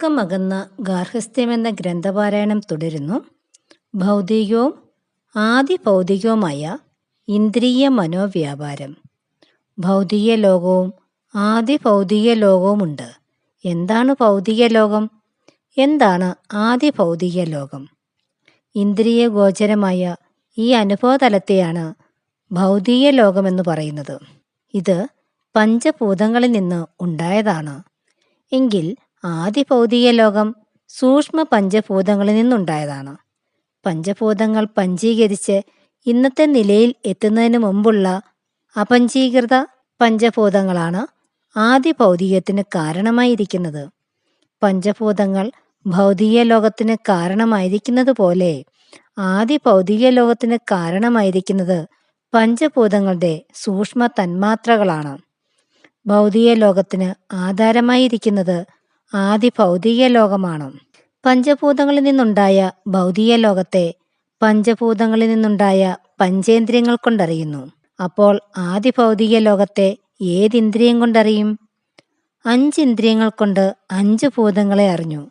ദുഃഖമകന്ന ഗാർഹസ്ഥ്യമെന്ന ഗ്രന്ഥപാരായണം തുടരുന്നു. ഭൗതികവും ആദിഭൗതികവുമായ ഇന്ദ്രിയ മനോവ്യാപാരം. ഭൗതിക ലോകവും ആദിഭൗതിക ലോകവുമുണ്ട്. എന്താണ് ഭൗതിക ലോകം? എന്താണ് ആദിഭൗതിക ലോകം? ഇന്ദ്രിയ ഗോചരമായ ഈ അനുഭവതലത്തെയാണ് ഭൗതിക ലോകമെന്ന് പറയുന്നത്. ഇത് പഞ്ചഭൂതങ്ങളിൽ നിന്ന് ഉണ്ടായതാണ്. എങ്കിൽ ആദി ഭൗതിക ലോകം സൂക്ഷ്മ പഞ്ചഭൂതങ്ങളിൽ നിന്നുണ്ടായതാണ്. പഞ്ചഭൂതങ്ങൾ പഞ്ചീകരിച്ച് ഇന്നത്തെ നിലയിൽ എത്തുന്നതിന് മുമ്പുള്ള അപഞ്ചീകൃത പഞ്ചഭൂതങ്ങളാണ് ആദ്യ ഭൗതികത്തിന് കാരണമായിരിക്കുന്നത്. പഞ്ചഭൂതങ്ങൾ ഭൗതിക ലോകത്തിന് കാരണമായിരിക്കുന്നത് പോലെ ആദ്യ ഭൗതിക ലോകത്തിന് കാരണമായിരിക്കുന്നത് പഞ്ചഭൂതങ്ങളുടെ സൂക്ഷ്മ തന്മാത്രകളാണ് ഭൗതിക ലോകത്തിന് ആധാരമായിരിക്കുന്നത് ആദി ഭൗതിക ലോകമാണ് പഞ്ചഭൂതങ്ങളിൽ നിന്നുണ്ടായ ഭൗതിക ലോകത്തെ പഞ്ചഭൂതങ്ങളിൽ നിന്നുണ്ടായ പഞ്ചേന്ദ്രിയങ്ങൾ കൊണ്ടറിയുന്നു. അപ്പോൾ ആദി ഭൗതിക ലോകത്തെ ഏതിന്ദ്രിയം കൊണ്ടറിയും? അഞ്ച് ഇന്ദ്രിയങ്ങൾ കൊണ്ട് അഞ്ച് ഭൂതങ്ങളെ അറിഞ്ഞു.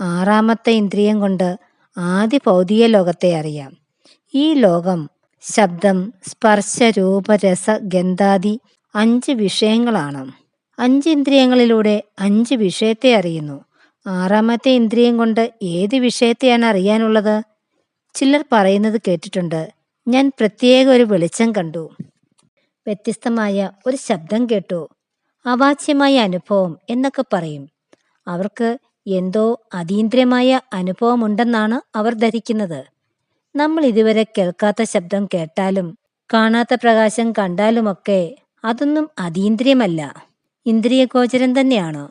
ആറാമത്തെ ഇന്ദ്രിയം കൊണ്ട് ആദി ഭൗതിക ലോകത്തെ അറിയാം. ഈ ലോകം ശബ്ദം സ്പർശ രൂപ രസ ഗന്ധാദി അഞ്ച് വിഷയങ്ങളാണ്. അഞ്ച് ഇന്ദ്രിയങ്ങളിലൂടെ അഞ്ച് വിഷയത്തെ അറിയുന്നു. ആറാമത്തെ ഇന്ദ്രിയം കൊണ്ട് ഏത് വിഷയത്തെയാണ് അറിയാനുള്ളത്? ചിലർ പറയുന്നത് കേട്ടിട്ടുണ്ട്. ഞാൻ പ്രത്യേക ഒരു വെളിച്ചം കണ്ടു. വ്യത്യസ്തമായ ഒരു ശബ്ദം കേട്ടു. അവാച്യമായ അനുഭവം എന്നൊക്കെ പറയും. അവർക്ക് എന്തോ അതീന്ദ്രിയമായ അനുഭവമുണ്ടെന്നാണ് അവർ ധരിക്കുന്നത്. നമ്മൾ ഇതുവരെ കേൾക്കാത്ത ശബ്ദം കേട്ടാലും കാണാത്ത പ്രകാശം കണ്ടാലുമൊക്കെ അതൊന്നും അതീന്ദ്രിയമല്ല. ഇന്ദ്രിയഗോചരം തന്നെയാണ്.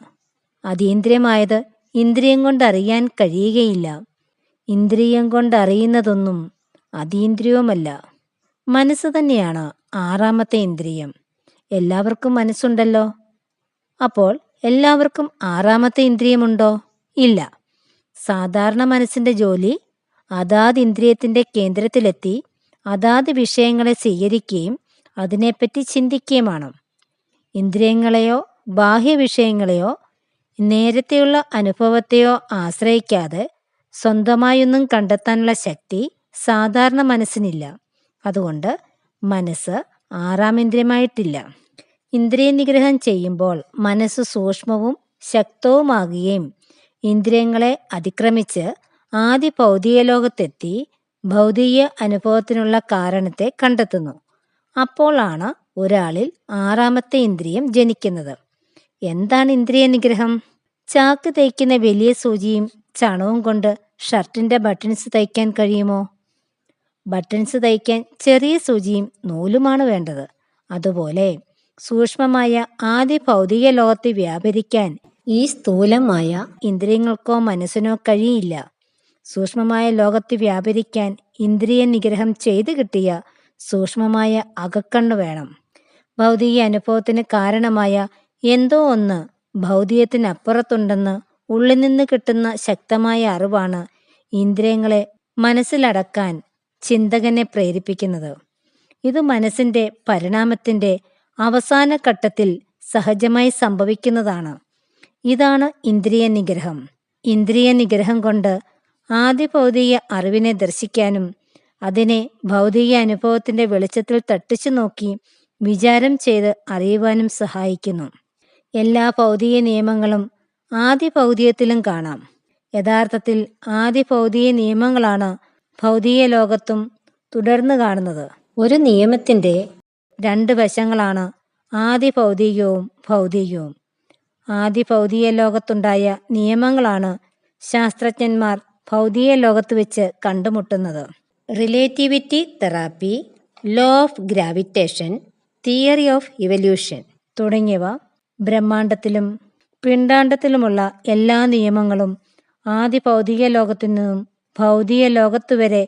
അതീന്ദ്രിയമായത് ഇന്ദ്രിയം കൊണ്ടറിയാൻ കഴിയുകയില്ല. ഇന്ദ്രിയം കൊണ്ടറിയുന്നതൊന്നും അതീന്ദ്രിയവുമല്ല മനസ്സ് തന്നെയാണ് ആറാമത്തെ ഇന്ദ്രിയം. എല്ലാവർക്കും മനസ്സുണ്ടല്ലോ. അപ്പോൾ എല്ലാവർക്കും ആറാമത്തെ ഇന്ദ്രിയമുണ്ടോ? ഇല്ല. സാധാരണ മനസ്സിന്റെ ജോലി അതാത് ഇന്ദ്രിയത്തിന്റെ കേന്ദ്രത്തിലെത്തി അതാത് വിഷയങ്ങളെ സ്വീകരിക്കുകയും അതിനെപ്പറ്റി ചിന്തിക്കുകയുമാണ്. ഇന്ദ്രിയങ്ങളെയോ ബാഹ്യ വിഷയങ്ങളെയോ നേരത്തെയുള്ള അനുഭവത്തെയോ ആശ്രയിക്കാതെ സ്വന്തമായൊന്നും കണ്ടെത്താനുള്ള ശക്തി സാധാരണ മനസ്സിനില്ല. അതുകൊണ്ട് മനസ്സ് ആറാം ഇന്ദ്രിയമായിട്ടില്ല ഇന്ദ്രിയ നിഗ്രഹം ചെയ്യുമ്പോൾ മനസ്സ് സൂക്ഷ്മവും ശക്തവുമാകുകയും ഇന്ദ്രിയങ്ങളെ അതിക്രമിച്ച് ആദ്യ ഭൗതിക ലോകത്തെത്തി ഭൗതിക അനുഭവത്തിനുള്ള കാരണത്തെ കണ്ടെത്തുന്നു. അപ്പോളാണ് ഒരാളിൽ ആറാമത്തെ ഇന്ദ്രിയം ജനിക്കുന്നത്. എന്താണ് ഇന്ദ്രിയ നിഗ്രഹം ചാക്ക് തയ്ക്കുന്ന വലിയ സൂചിയും ചണവും കൊണ്ട് ഷർട്ടിന്റെ ബട്ടൺസ് തയ്ക്കാൻ കഴിയുമോ? ബട്ടൺസ് തയ്ക്കാൻ ചെറിയ സൂചിയും നൂലുമാണ് വേണ്ടത്. അതുപോലെ സൂക്ഷ്മമായ ആദ്യ ഭൗതിക ലോകത്തെ വ്യാപരിക്കാൻ ഈ സ്ഥൂലമായ ഇന്ദ്രിയങ്ങൾക്കോ മനസ്സിനോ കഴിയില്ല. സൂക്ഷ്മമായ ലോകത്ത് വ്യാപരിക്കാൻ ഇന്ദ്രിയ നിഗ്രഹം ചെയ്തു കിട്ടിയ സൂക്ഷ്മമായ അകക്കണ്ണു വേണം. ഭൗതിക അനുഭവത്തിന് കാരണമായ എന്തോ ഒന്ന് ഭൗതികത്തിനപ്പുറത്തുണ്ടെന്ന് ഉള്ളിൽ നിന്ന് കിട്ടുന്ന ശക്തമായ അറിവാണ് ഇന്ദ്രിയങ്ങളെ മനസ്സിലടക്കാൻ ചിന്തകനെ പ്രേരിപ്പിക്കുന്നത്. ഇത് മനസ്സിന്റെ പരിണാമത്തിന്റെ അവസാന ഘട്ടത്തിൽ സഹജമായി സംഭവിക്കുന്നതാണ്. ഇതാണ് ഇന്ദ്രിയ നിഗ്രഹം. ഇന്ദ്രിയ നിഗ്രഹം കൊണ്ട് ആദ്യ ഭൗതിക അറിവിനെ ദർശിക്കാനും അതിനെ ഭൗതിക അനുഭവത്തിന്റെ വെളിച്ചത്തിൽ തട്ടിച്ചു നോക്കി വിചാരം ചെയ്ത് അറിയുവാനും സഹായിക്കുന്നു. എല്ലാ ഭൗതിക നിയമങ്ങളും ആദ്യ ഭൗതികത്തിലും കാണാം. യഥാർത്ഥത്തിൽ ആദ്യ ഭൗതിക നിയമങ്ങളാണ് ഭൗതിക ലോകത്തും തുടർന്ന് കാണുന്നത്. ഒരു നിയമത്തിന്റെ രണ്ട് വശങ്ങളാണ് ആദ്യ ഭൗതികവും. ഭൗതികവും ആദ്യ ഭൗതിക ലോകത്തുണ്ടായ നിയമങ്ങളാണ് ശാസ്ത്രജ്ഞന്മാർ ഭൗതിക ലോകത്ത് വെച്ച് കണ്ടുമുട്ടുന്നത്. Relativity therapy law of gravitation theory of evolution തുടങ്ങിയവ ബ്രഹ്മാണ്ടത്തിലും പിണ്ടാണ്ടത്തിലുമുള്ള എല്ലാ നിയമങ്ങളും ആദ്യ ഭൗതിക ലോകത്തു നിന്നും ഭൗതിക ലോകത്തു വരെ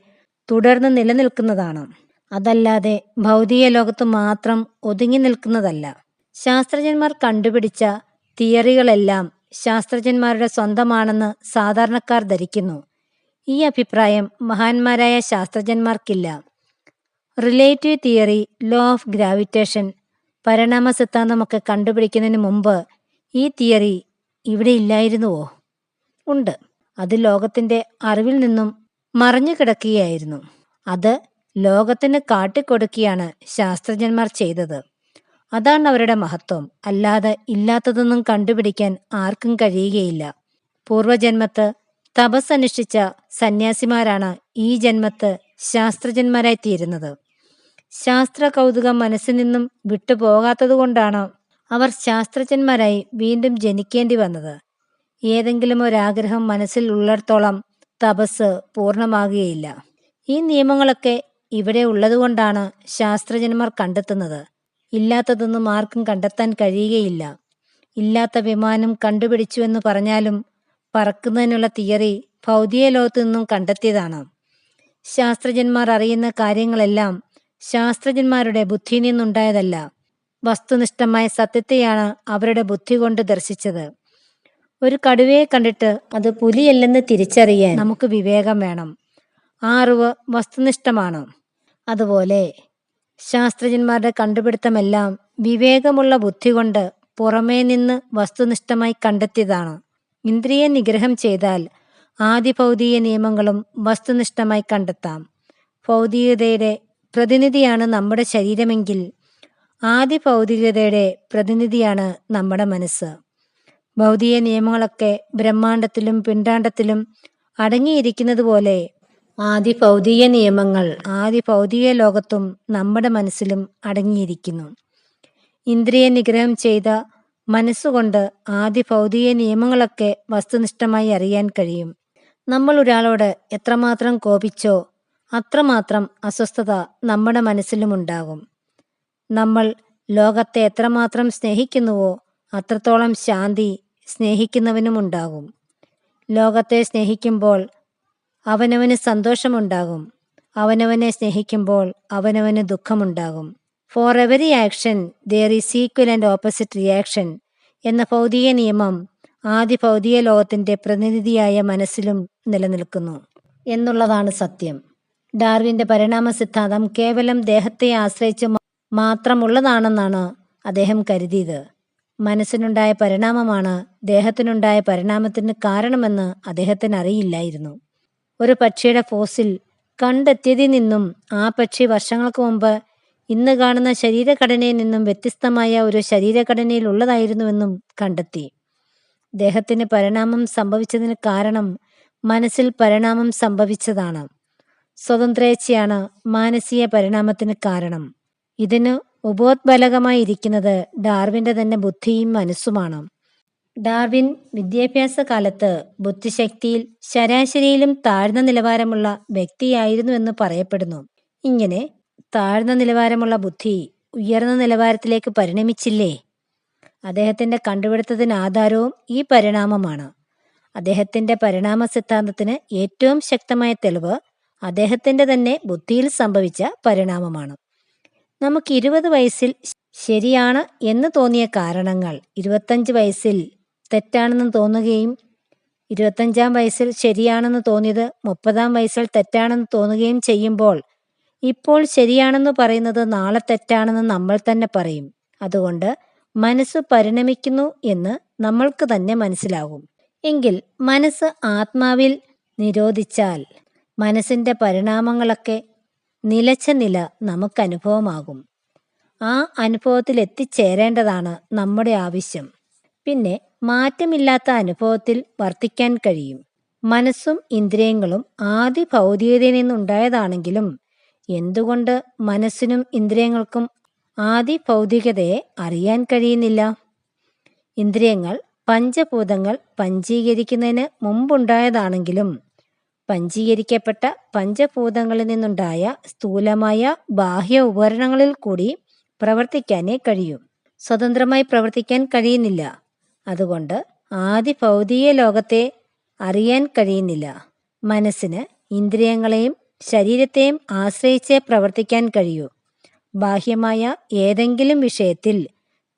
തുടർന്ന് നിലനിൽക്കുന്നതാണ്. അതല്ലാതെ ഭൗതിക ലോകത്ത് മാത്രം ഒതുങ്ങി നിൽക്കുന്നതല്ല. ശാസ്ത്രജ്ഞന്മാർ കണ്ടുപിടിച്ച തിയറികളെല്ലാം ശാസ്ത്രജ്ഞന്മാരുടെ സ്വന്തമാണെന്ന് സാധാരണക്കാർ ധരിക്കുന്നു. ഈ അഭിപ്രായം മഹാന്മാരായ ശാസ്ത്രജ്ഞന്മാർക്കില്ല. Relative theory law of gravitation പരിണാമ സിദ്ധാന്തമൊക്കെ കണ്ടുപിടിക്കുന്നതിന് മുമ്പ് ഈ തിയറി ഇവിടെ ഇല്ലായിരുന്നുവോ? ഉണ്ട്. അത് ലോകത്തിന്റെ അറിവിൽ നിന്നും മറഞ്ഞു കിടക്കുകയായിരുന്നു. അത് ലോകത്തിന് കാട്ടിക്കൊടുക്കുകയാണ് ശാസ്ത്രജ്ഞന്മാർ ചെയ്തത്. അതാണ് അവരുടെ മഹത്വം. അല്ലാതെ ഇല്ലാത്തതൊന്നും കണ്ടുപിടിക്കാൻ ആർക്കും കഴിയുകയില്ല. പൂർവജന്മത്ത് തപസ്സനുഷ്ഠിച്ച സന്യാസിമാരാണ് ഈ ജന്മത്ത് ശാസ്ത്രജ്ഞന്മാരായി തീരുന്നത് ശാസ്ത്ര കൗതുകം മനസ്സിൽ നിന്നും വിട്ടുപോകാത്തതുകൊണ്ടാണ് അവർ ശാസ്ത്രജ്ഞന്മാരായി വീണ്ടും ജനിക്കേണ്ടി വന്നത്. ഏതെങ്കിലും ഒരാഗ്രഹം മനസ്സിൽ ഉള്ളിടത്തോളം തപസ് പൂർണമാകുകയില്ല. ഈ നിയമങ്ങളൊക്കെ ഇവിടെ ഉള്ളതുകൊണ്ടാണ് ശാസ്ത്രജ്ഞന്മാർ കണ്ടെത്തുന്നത്. ഇല്ലാത്തതൊന്നും ആർക്കും കണ്ടെത്താൻ കഴിയുകയില്ല. ഇല്ലാത്ത വിമാനം കണ്ടുപിടിച്ചു എന്ന് പറഞ്ഞാലും പറക്കുന്നതിനുള്ള തിയറി ഭൗതിക ലോകത്തു നിന്നും കണ്ടെത്തിയതാണ്. ശാസ്ത്രജ്ഞന്മാർ അറിയുന്ന കാര്യങ്ങളെല്ലാം ശാസ്ത്രജ്ഞന്മാരുടെ ബുദ്ധിയിൽ നിന്നുണ്ടായതല്ല വസ്തുനിഷ്ഠമായ സത്യത്തെയാണ് അവരുടെ ബുദ്ധി കൊണ്ട് ദർശിച്ചത്. ഒരു കടുവയെ കണ്ടിട്ട് അത് പുലിയല്ലെന്ന് തിരിച്ചറിയാൻ നമുക്ക് വിവേകം വേണം. ആ അറിവ് വസ്തുനിഷ്ഠമാണ്. അതുപോലെ ശാസ്ത്രജ്ഞന്മാരുടെ കണ്ടുപിടുത്തമെല്ലാം വിവേകമുള്ള ബുദ്ധി കൊണ്ട് പുറമേ നിന്ന് വസ്തുനിഷ്ഠമായി കണ്ടെത്തിയതാണ്. ഇന്ദ്രിയ നിഗ്രഹം ചെയ്താൽ ആദ്യ ഭൗതിക നിയമങ്ങളും വസ്തുനിഷ്ഠമായി കണ്ടെത്താം. ഭൗതികതയുടെ പ്രതിനിധിയാണ് നമ്മുടെ ശരീരമെങ്കിൽ ആദ്യ ഭൗതികതയുടെ പ്രതിനിധിയാണ് നമ്മുടെ മനസ്സ്. ഭൗതിക നിയമങ്ങളൊക്കെ ബ്രഹ്മാണ്ടത്തിലും പിണ്ടാണ്ടത്തിലും അടങ്ങിയിരിക്കുന്നത് പോലെ ആദ്യ ഭൗതിക നിയമങ്ങൾ ആദ്യ ഭൗതിക ലോകത്തും നമ്മുടെ മനസ്സിലും അടങ്ങിയിരിക്കുന്നു. ഇന്ദ്രിയ നിഗ്രഹം ചെയ്ത മനസ്സുകൊണ്ട് ആദ്യ ഭൗതിക നിയമങ്ങളൊക്കെ വസ്തുനിഷ്ഠമായി അറിയാൻ കഴിയും. നമ്മൾ ഒരാളോട് എത്രമാത്രം കോപിച്ചോ അത്രമാത്രം അസ്വസ്ഥത നമ്മുടെ മനസ്സിലും ഉണ്ടാകും നമ്മൾ ലോകത്തെ എത്രമാത്രം സ്നേഹിക്കുന്നുവോ അത്രത്തോളം ശാന്തി സ്നേഹിക്കുന്നവനും ഉണ്ടാകും ലോകത്തെ സ്നേഹിക്കുമ്പോൾ അവനവന് സന്തോഷമുണ്ടാകും. അവനവനെ സ്നേഹിക്കുമ്പോൾ അവനവന് ദുഃഖമുണ്ടാകും. For every action there is equal and opposite reaction എന്ന ഭൗതിക നിയമം ആദ്യ ഭൗതിക ലോകത്തിന്റെ പ്രതിനിധിയായ മനസ്സിലും നിലനിൽക്കുന്നു. എന്നുള്ളതാണ് സത്യം. ഡാർവിന്റെ പരിണാമ സിദ്ധാന്തം കേവലം ദേഹത്തെ ആശ്രയിച്ച് മാത്രമുള്ളതാണെന്നാണ് അദ്ദേഹം കരുതിയത്. മനസ്സിനുണ്ടായ പരിണാമമാണ് ദേഹത്തിനുണ്ടായ പരിണാമത്തിന് കാരണമെന്ന് അദ്ദേഹത്തിന് അറിയില്ലായിരുന്നു ഒരു പക്ഷിയുടെ ഫോസിൽ കണ്ടെത്തിയതിൽ നിന്നും ആ പക്ഷി വർഷങ്ങൾക്ക് മുമ്പ് ഇന്ന് കാണുന്ന ശരീരഘടനയിൽ നിന്നും വ്യത്യസ്തമായ ഒരു ശരീരഘടനയിൽ ഉള്ളതായിരുന്നുവെന്നും കണ്ടെത്തി. ദേഹത്തിന് പരിണാമം സംഭവിച്ചതിന് കാരണം മനസ്സിൽ പരിണാമം സംഭവിച്ചതാണ്. സ്വതന്ത്രേച്ഛയാണ് മാനസിക പരിണാമത്തിന് കാരണം. ഇതിന് ഉപോത്ബലകമായിരിക്കുന്നത് ഡാർവിന്റെ തന്നെ ബുദ്ധിയും മനസ്സുമാണ്. ഡാർവിൻ വിദ്യാഭ്യാസ കാലത്ത് ബുദ്ധിശക്തിയിൽ ശരാശരിയിലും താഴ്ന്ന നിലവാരമുള്ള വ്യക്തിയായിരുന്നു എന്ന് പറയപ്പെടുന്നു. ഇങ്ങനെ താഴ്ന്ന നിലവാരമുള്ള ബുദ്ധി ഉയർന്ന നിലവാരത്തിലേക്ക് പരിണമിച്ചില്ലേ? അദ്ദേഹത്തിന്റെ കണ്ടുപിടുത്തത്തിന് ആധാരവും ഈ പരിണാമമാണ്. അദ്ദേഹത്തിന്റെ പരിണാമ സിദ്ധാന്തത്തിന് ഏറ്റവും ശക്തമായ തെളിവ് അദ്ദേഹത്തിന്റെ തന്നെ ബുദ്ധിയിൽ സംഭവിച്ച പരിണാമമാണ്. നമുക്ക് ഇരുപത് വയസ്സിൽ ശരിയാണ് എന്ന് തോന്നിയ കാരണങ്ങൾ ഇരുപത്തഞ്ച് വയസ്സിൽ തെറ്റാണെന്ന് തോന്നുകയും ഇരുപത്തഞ്ചാം വയസ്സിൽ ശരിയാണെന്ന് തോന്നിയത് മുപ്പതാം വയസ്സിൽ തെറ്റാണെന്ന് തോന്നുകയും ചെയ്യുമ്പോൾ ഇപ്പോൾ ശരിയാണെന്ന് പറയുന്നത് നാളെ തെറ്റാണെന്ന് നമ്മൾ തന്നെ പറയും. അതുകൊണ്ട് മനസ്സ് പരിണമിക്കുന്നു എന്ന് നമ്മൾക്ക് തന്നെ മനസ്സിലാകും. എങ്കിൽ മനസ്സ് ആത്മാവിൽ നിരോധിച്ചാൽ മനസ്സിന്റെ പരിണാമങ്ങളൊക്കെ നിലച്ച നില നമുക്ക് അനുഭവമാകും ആ അനുഭവത്തിൽ എത്തിച്ചേരേണ്ടതാണ് നമ്മുടെ ആവശ്യം. പിന്നെ മാറ്റമില്ലാത്ത അനുഭവത്തിൽ വർത്തിക്കാൻ കഴിയും. മനസ്സും ഇന്ദ്രിയങ്ങളും ആദ്യ ഭൗതികതയിൽ നിന്നുണ്ടായതാണെങ്കിലും എന്തുകൊണ്ട് മനസ്സിനും ഇന്ദ്രിയങ്ങൾക്കും ആദ്യ ഭൗതികതയെ അറിയാൻ കഴിയുന്നില്ല? ഇന്ദ്രിയങ്ങൾ പഞ്ചഭൂതങ്ങൾ പഞ്ചീകരിക്കുന്നതിന് മുമ്പുണ്ടായതാണെങ്കിലും പഞ്ചീകരിക്കപ്പെട്ട പഞ്ചഭൂതങ്ങളിൽ നിന്നുണ്ടായ സ്ഥൂലമായ ബാഹ്യ ഉപകരണങ്ങളിൽ കൂടി പ്രവർത്തിക്കാനേ കഴിയൂ. സ്വതന്ത്രമായി പ്രവർത്തിക്കാൻ കഴിയുന്നില്ല. അതുകൊണ്ട് ആദ്യ ഭൗതിക ലോകത്തെ അറിയാൻ കഴിയുന്നില്ല. മനസ്സിന് ഇന്ദ്രിയങ്ങളെയും ശരീരത്തെയും ആശ്രയിച്ചേ പ്രവർത്തിക്കാൻ കഴിയൂ. ബാഹ്യമായ ഏതെങ്കിലും വിഷയത്തിൽ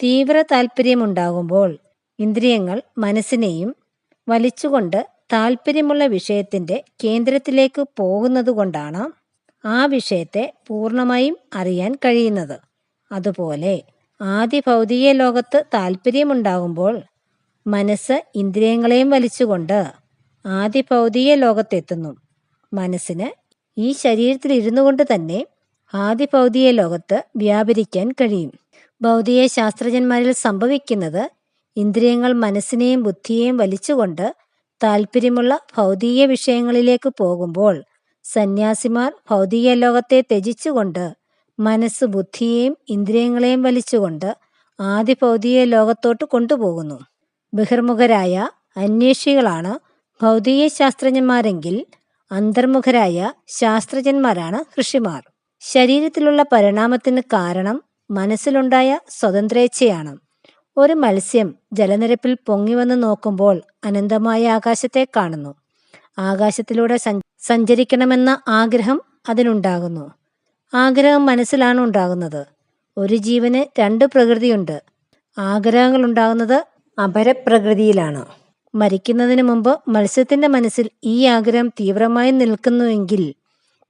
തീവ്ര താല്പര്യമുണ്ടാകുമ്പോൾ ഇന്ദ്രിയങ്ങൾ മനസ്സിനെയും വലിച്ചുകൊണ്ട് താല്പര്യമുള്ള വിഷയത്തിന്റെ കേന്ദ്രത്തിലേക്ക് പോകുന്നതുകൊണ്ടാണ് ആ വിഷയത്തെ പൂർണമായും അറിയാൻ കഴിയുന്നത്. അതുപോലെ ആദ്യ ഭൗതിക ലോകത്ത് താല്പര്യമുണ്ടാകുമ്പോൾ മനസ്സ് ഇന്ദ്രിയങ്ങളെയും വലിച്ചുകൊണ്ട് ആദ്യ ഭൗതിക ലോകത്തെത്തുന്നു. മനസ്സിന് ഈ ശരീരത്തിൽ ഇരുന്നു കൊണ്ട് തന്നെ ആദ്യ ഭൗതിക ലോകത്ത് വ്യാപരിക്കാൻ കഴിയും. ഭൗതിക ശാസ്ത്രജ്ഞന്മാരിൽ സംഭവിക്കുന്നത് ഇന്ദ്രിയങ്ങൾ മനസ്സിനെയും ബുദ്ധിയെയും വലിച്ചുകൊണ്ട് താല്പര്യമുള്ള ഭൗതിക വിഷയങ്ങളിലേക്ക് പോകുമ്പോൾ സന്യാസിമാർ ഭൗതിക ലോകത്തെ ത്യജിച്ചുകൊണ്ട് മനസ്സ് ബുദ്ധിയെയും ഇന്ദ്രിയങ്ങളെയും വലിച്ചുകൊണ്ട് ആദ്യ ഭൗതിക ലോകത്തോട്ട് കൊണ്ടുപോകുന്നു. ബഹിർമുഖരായ അന്വേഷികളാണ് ഭൗതിക ശാസ്ത്രജ്ഞന്മാരെങ്കിൽ അന്തർമുഖരായ ശാസ്ത്രജ്ഞന്മാരാണ് ഋഷിമാർ. ശരീരത്തിലുള്ള പരിണാമത്തിന് കാരണം മനസ്സിലുണ്ടായ സ്വതന്ത്രേച്ഛയാണ്. ഒരു മത്സ്യം ജലനിരപ്പിൽ പൊങ്ങി വന്ന് നോക്കുമ്പോൾ അനന്തമായ ആകാശത്തെ കാണുന്നു. ആകാശത്തിലൂടെ സഞ്ചരിക്കണമെന്ന ആഗ്രഹം അതിനുണ്ടാകുന്നു. ആഗ്രഹം മനസ്സിലാണ് ഉണ്ടാകുന്നത്. ഒരു ജീവന് രണ്ട് പ്രകൃതിയുണ്ട്. ആഗ്രഹങ്ങൾ ഉണ്ടാകുന്നത് അപരപ്രകൃതിയിലാണ്. മരിക്കുന്നതിന് മുമ്പ് മത്സ്യത്തിന്റെ മനസ്സിൽ ഈ ആഗ്രഹം തീവ്രമായി നിൽക്കുന്നുവെങ്കിൽ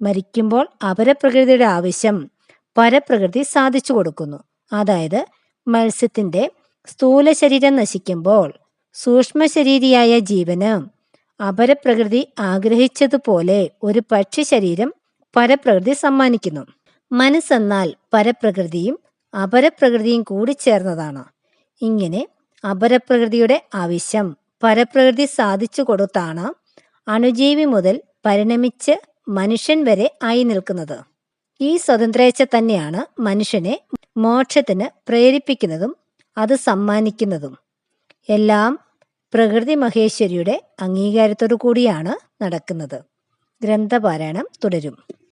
മരിക്കുമ്പോൾ അപരപ്രകൃതിയുടെ ആവശ്യം പരപ്രകൃതി സാധിച്ചു കൊടുക്കുന്നു. അതായത് മത്സ്യത്തിന്റെ സ്ഥൂല ശരീരം നശിക്കുമ്പോൾ സൂക്ഷ്മ ശരീരിയായ ജീവന് അപരപ്രകൃതി ആഗ്രഹിച്ചതുപോലെ ഒരു പക്ഷി ശരീരം പരപ്രകൃതി സമ്മാനിക്കുന്നു. മനസ്സെന്നാൽ പരപ്രകൃതിയും അപരപ്രകൃതിയും കൂടി ചേർന്നതാണ്. ഇങ്ങനെ അപരപ്രകൃതിയുടെ ആവശ്യം പരപ്രകൃതി സാധിച്ചു കൊടുത്താണ് അണുജീവി മുതൽ പരിണമിച്ച് മനുഷ്യൻ വരെ ആയി നിൽക്കുന്നത്. ഈ സ്വതന്ത്രേച്ഛ തന്നെയാണ് മനുഷ്യനെ മോക്ഷത്തിന് പ്രേരിപ്പിക്കുന്നതും അത് സമ്മാനിക്കുന്നതും. എല്ലാം പ്രകൃതി മഹേശ്വരിയുടെ അംഗീകാരത്തോടു കൂടിയാണ് നടക്കുന്നത്. ഗ്രന്ഥപാരായണം തുടരും.